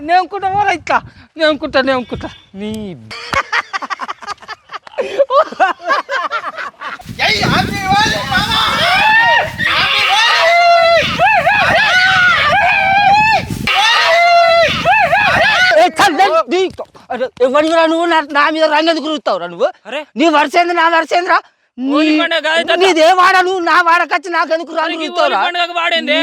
నేముకుంటా పోరా ఇట్లా? నేముకుంటా నేముకుంటా నీ ఏ, చల్, లే, నీ- ఎవరిరా నువ్వు? నా మీద రంగెందుకు కురుతావురా నువ్వు? అరే. నీ వరుసేంద్ర నా వరుసేంద్ర. నీదే వాడ నువ్వు నా వాడకొచ్చి నాకెందుకు రంగు మనకి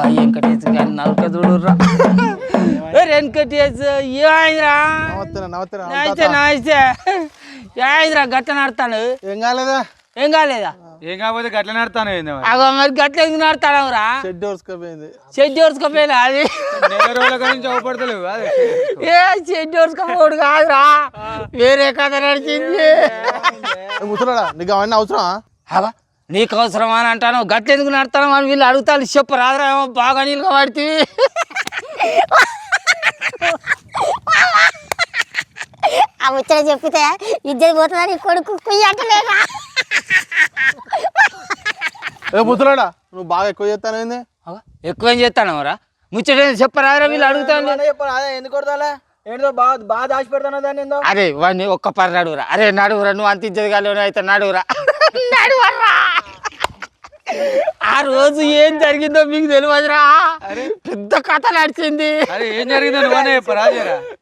కురుతావురా హోలీ పండుగకు వాడేంది? నీ బో- అబ్బా, వెంకటేష్ గారి నౌక చూడుర్రా ఏమైందిరా ఏమైందిరా గట్ల నడతాను ఏం కాలేదా? ఏం కాలేదా? ఏం కాకపోతే గట్ల నడతాను? అగో మరి గట్ల ఎందుకు నడతాడవురా షెడ్ వరుసకపోయింది చెడ్డి వరుసకపోయినా అది? ఏ చెడ్డి వరుసకపోడు కాదురా. వేరే కథ నడిచింది. ముసలాడా నీకు అవన్నీ అవసరమా? అబ్బా నీకు అవసరమా అని అంటాను. గట్ల ఎందుకు నడతాను అని వీళ్ళు అడుగుతాను చెప్పు రాదురా ఏమో బాగా నీళ్ళగా పడితే ఆ ముచ్చట చెప్తే ఇద్దరు పోతుందని కొడుకు కుయ్యి అంటలేదా? ఏ నువ్వు బాగా ఎక్కువ చేస్తాను ఎక్కువ ఏం చేస్తాను రా ముచ్చట చెప్పరాదురా వీళ్ళు అడుగుతాను ఎందుకు కొడతాలే ఏంటో బాగా బాగా దాచి పెడతాను దాన్ని ఏందో? అరే వాడిని ఒక్క పరి నడువురా. అరే నడువురా నువ్వు అంత ఇచ్చేది కాలేవు అయితే నడువురా. నడువరా ఆ రోజు ఏం జరిగిందో మీకు తెలియదురా. పెద్ద కథ నడిచింది. అరే ఏం జరిగిందో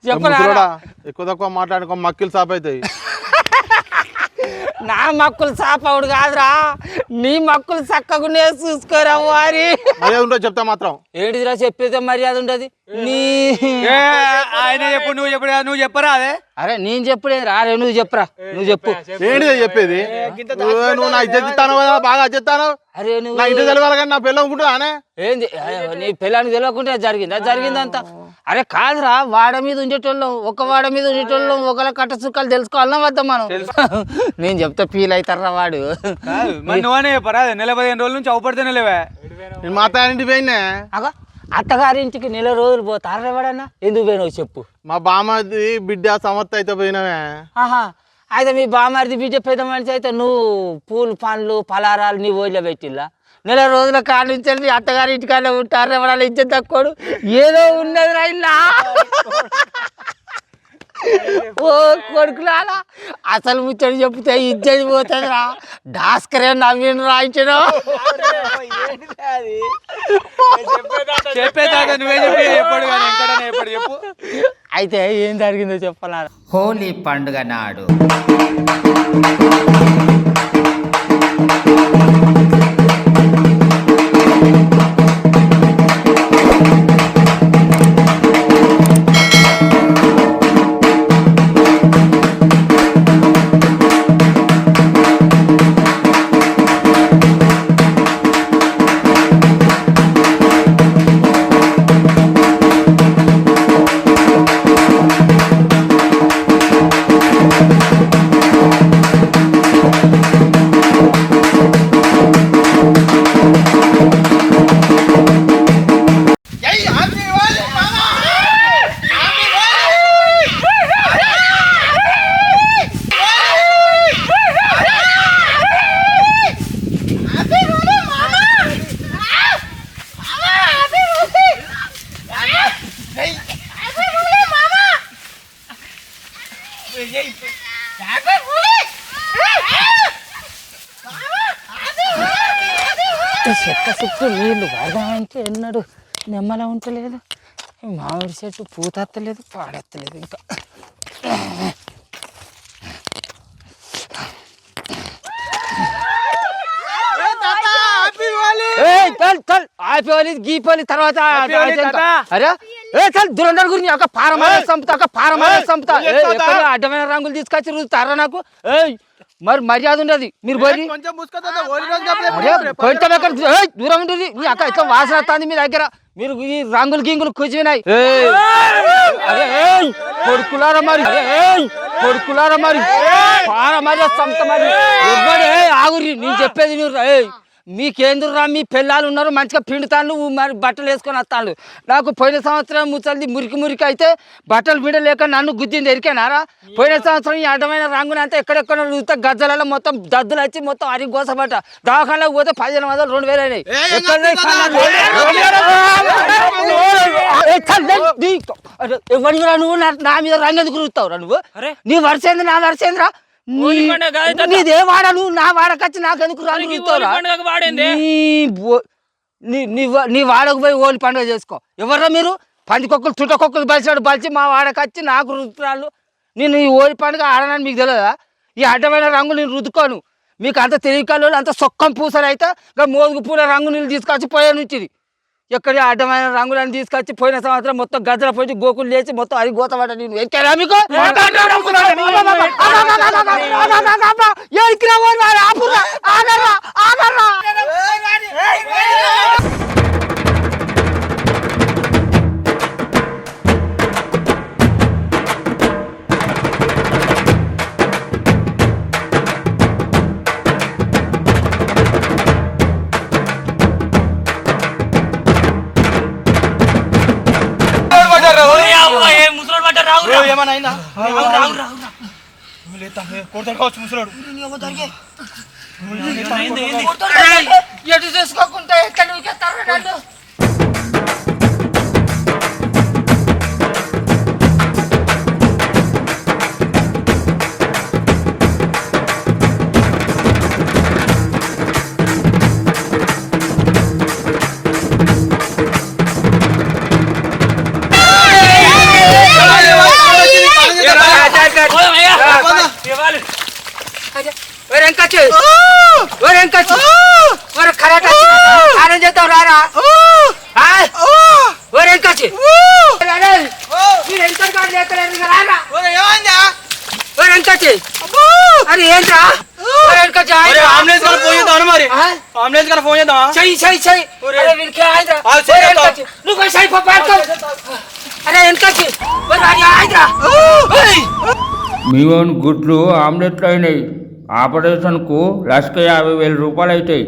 చెప్పరా? ఎక్కువ తక్కువ మాట్లాడుకో మక్కిలు సాప్ అవుతాయి నా మక్కులు సాపవుడు కాదురా. నీ మక్కులు చక్కగానే చూసుకోరా వారి. మర్యాద చెప్తా మాత్రం. ఏంటిదిరా చెప్పేదే మర్యాద ఉండదు నీ ఏ, ఆయన చెప్పు నువ్వు చెప్పు నువ్వు చెప్పరా అదే? అరే నేను చెప్పుడే రా రే నువ్వు చెప్పురా నువ్వు చెప్పు. ఏంటిది చెప్పేది? నువ్వు నువ్వు నా ఇజ్జత్ ఇస్తాను కదా బాగా అజ్జెత్తాను అరే నువ్వు నా ఇంటి తెలవాలి కానీ నా పిల్ల అనుకుంటున్నానే ఏంది? నీ పిల్లానికి తెలియకుంటే జరిగిందా? జరిగిందంతా. అరే కాదురా వాడ మీద ఉండేటోళ్ళం ఒక వాడ మీద ఉండేటోళ్ళం ఒకళ్ళ కట్ట సుక్కలు తెలుసుకోవాలన్నా వద్దా మనం? నేను చెప్తే ఫీల్ అవుతారా వాడు. నువ్వనే చెప్పరా నెల పదిహేను రోజుల నుంచి అవపడితేనే లేవే నేను మా ఇంటికి పోయినా. అగా అత్తగారింటికి నెల రోజులు పోతారా వాడన్నా? ఎందుకు పోయినావు చెప్పు. మా బామ్మది బిడ్డ సమర్థ అయితే పోయినావే ఆహా అయితే మీ బామారిది బిడ్డ పెద్ద మనిషి అయితే నువ్వు పూలు పండ్లు పలారాలు నీ ఓయిలో పెట్టిల్లా? నెల రోజుల కాడ నుంచి మీ అత్తగారి ఇంటికాడ ఉంటారు ఎవరైనా ఇచ్చేది తక్కువడు? ఏదో ఉన్నది రా ఓ కొడుకులాలా అసలు ముచ్చడి చెప్తే ఇజ్జది పోతుందిరా. డాస్కరే నవ్విన రాయించడం చెప్పేదాకా నువ్వే చెప్పి ఎప్పుడు కానీ ఎప్పుడు చెప్పు. అయితే ఏం జరిగిందో చెప్పాలా హోలీ పండుగ నాడు. చెక్క చుట్టూ నీళ్ళు పడదామంటే ఎన్నడు నెమ్మల ఉంటలేదు. మామిడి చెట్టు పూతెత్తలేదు పాడెత్తలేదు ఇంకా. ఆపేవాలి గీపాలి తర్వాత. అరే ఏ చల్ దురందర్ గురించి ఒక పారమాల! సంపుతా ఒక పారమాల! సంపుతా. అడ్డమైన రంగులు తీసుకొచ్చి రుస్తారా నాకు? ఏయ్ మరి మర్యాద ఉండదు. మీరు పోయి దూరం ఉంటుంది నీ అక్క ఇట్లా వాసన వస్తుంది మీ దగ్గర? మీరు ఈ రంగులు గింగులు కూర్చున్నాయి కొడుకులారా మరి. కొడుకులారా మరి. పార మరి. సంత మరి ఆగురి నేను చెప్పేది మీరు మీకేందురా మీ పిల్లలు ఉన్నారు మంచిగా పిండుతాను మరి బట్టలు వేసుకొని వస్తాను నాకు పోయిన సంవత్సరం ముసలిది మురికి మురికి అయితే బట్టలు పిండలేక నన్ను గుద్దింది ఎరికేనారా పోయిన సంవత్సరం ఈ అడ్డమైన రంగుని అంతా ఎక్కడెక్కడ రుద్దుతా గజ్జలలో మొత్తం దద్దులు వచ్చి మొత్తం అరిగి గోసబట్ట దవాఖానకు పోతే పదిహేను వందలు రెండు వేలు అయినాయి. నువ్వు? నా- నా మీద రంగు ఎందుకు నువ్వు. నీ వరుసేంద్ర నా వరుసేంద్ర నీదే వాడ నువ్వు నా వాడకొచ్చి నాకు ఎందుకు రంగు మనకి రుస్తావురా ఓలి పండుగకు వాడింది. నీ వాడకు పోయి ఓలి పండుగ చేసుకో. ఎవర్రా మీరు? పందికొక్కలు చుట్టకొక్కలు బలిచాడు బలిచి మా వాడకొచ్చి నాకు రుద్దురాళ్ళు నేను ఈ ఓలి పండుగ ఆడనని మీకు తెలియదా ఈ అడ్డమైన రంగు నేను రుద్దుకోను. మీకు అంత తెలియకలు అంత సొక్కం పూసలు అయితే మోదుగు పూల రంగు నీళ్ళు తీసుకొచ్చి పోయే నుంచి ఎక్కడ అడ్డమైన రంగులను తీసుకొచ్చి పోయిన సంవత్సరం మొత్తం గద్దల పోయి గోకులు లేచి మొత్తం అది గోతపడ్డ నేను ఎక్కారా మీకు ఎక్కిరా అయిందా కొడతాడు కావచ్చు ముసలాడు. ఎటు ఎక్కడ వెంకచ్చి ఒరే వెంకచ్చి ఒరే కరాట ఆరం చేద్దాం రారా. ఆ? ఒరే వెంకచ్చి మీరు గారు చేస్తలేరు? ఇక రారా. ఒరే వెంకచ్చి అరే ఏంట్రా? ఒరే వెంకచ్చి ఆయనరా? అంబులెన్స్ కానీ ఫోన్ చేద్దాం మరి? ఆ? అంబులెన్స్ కానీ ఫోన్ చేద్దాం చెయ్యి చెయ్యి చెయ్యి. అరే వీడికి ఆయనరా? ఆ, చెయ్యి ఒరే చేద్దాం. వెంకచ్చి, నువ్వు పోయి చెయ్యి పప్పు పట్టుకో. అరే వెంకచ్చి ఒరే అది ఆయనరా? ఓయ్. మీ ఓన్ గుడ్లు ఆమ్లెట్లు అయినాయి. ఆపరేషన్కు లక్ష యాభై వేల రూపాయలు అవుతాయి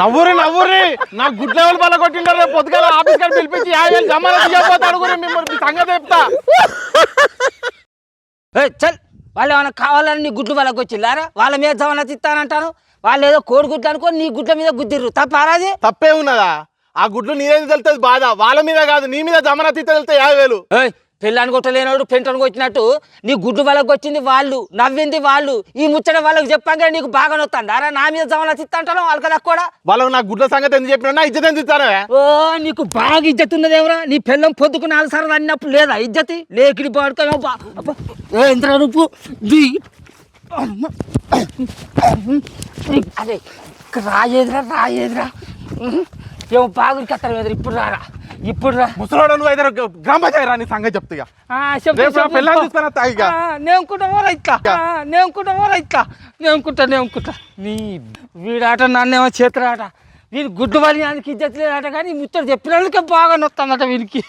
నవ్వురి నవ్వురి నా గుడ్ లెవెల్ బల్ల కొట్టిండారు రేపు పొద్దుగాల ఆఫీస్ కాడ పిలిపించి యాభై వేలు జమానా అడుగురి మిమ్మల్ని సంగతి చెప్తా. చల్. వాళ్ళు ఏమైనా కావాలని నీ గుడ్లు వాళ్ళకి వచ్చిల్లారా వాళ్ళ మీద జమన తిత్తానంటాను వాళ్ళు ఏదో కోడి గుడ్లు అనుకో నీ గుడ్ల మీద గుద్దిర్రు. తప్పారాది తప్పే ఉన్నదా? ఆ గుడ్లు నీరేది తెలుస్తుంది బాధ. వాళ్ళ మీద కాదు నీ మీద జమానా తీస్తే వెళ్తే యాభై వేలు. ఏయ్ పెళ్ళాన్ని కొట్టలేనాడు పెంటను కొట్టినట్టు నీ గుడ్డు వాళ్ళకి వచ్చింది వాళ్ళు నవ్వింది వాళ్ళు. ఈ ముచ్చట వాళ్ళకి చెప్పాక నీకు బాగా నొత్తాను అరా నా మీద జమన తిత్తంటాను వాళ్ళకి కూడా వాళ్ళకు నా గుడ్ల సంగతి ఎందుకు చెప్పినా? నా ఇజ్జత ఎందుకు ఓ నీకు బాగా ఇజ్జత్ ఉన్నదేమరా నీ పిల్లం పొద్దుకు నాలుగు సార్లు అన్నప్పుడు లేదా ఇజ్జతి? లేకిడి పాడుకో ది అమ్మ. అదే రాయేదిరా రాయేదిరా. ఏమో బాగుంది కత్తరు ఎదురు. ఇప్పుడు రారా. ఇప్పుడు రా. ముసలాడు నువ్వు అయితే గ్రామ పంచాయతీ రా నీ సంగతి చెప్తా ఇక. ఆ, చెప్పు, రేపు నా చెప్పు. పిల్లని తీసుకొని వస్తా ఇక. ఆ, నేనుకుంటా ఇట్లా. ఆ, నేనుకుంటా ఓరా ఇట్లా. నేనుకుంటా నేనుకుంటా నీ వీడాట నన్నేమో చేతురాట వీని గుడ్డు వలి ఆయనకి ఇజ్జత్ లేదట కానీ ముచ్చట చెప్పినందుకే బాగా నొస్తుందట వీనికి.